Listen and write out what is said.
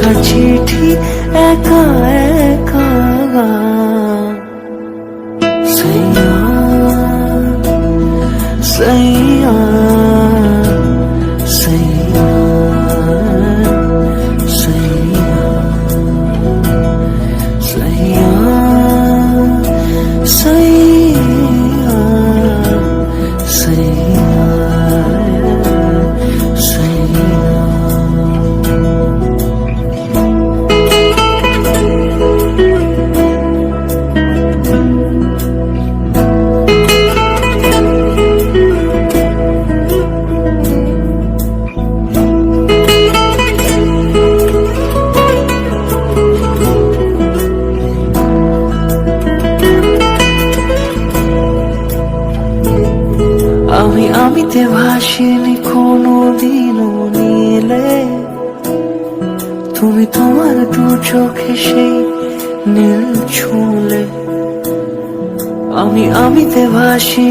লেখা চিঠি একা একা সৈয়া সৈয়া সৈয়া সৈয়া সৈয়া সৈয়া সৈয়া আমি আমিতে ভাসিনি কোনো দিনও নীলে। তুমি তোমার দু চোখে সেই নীল ছুঁলে। আমি আমিতে ভাসিনি।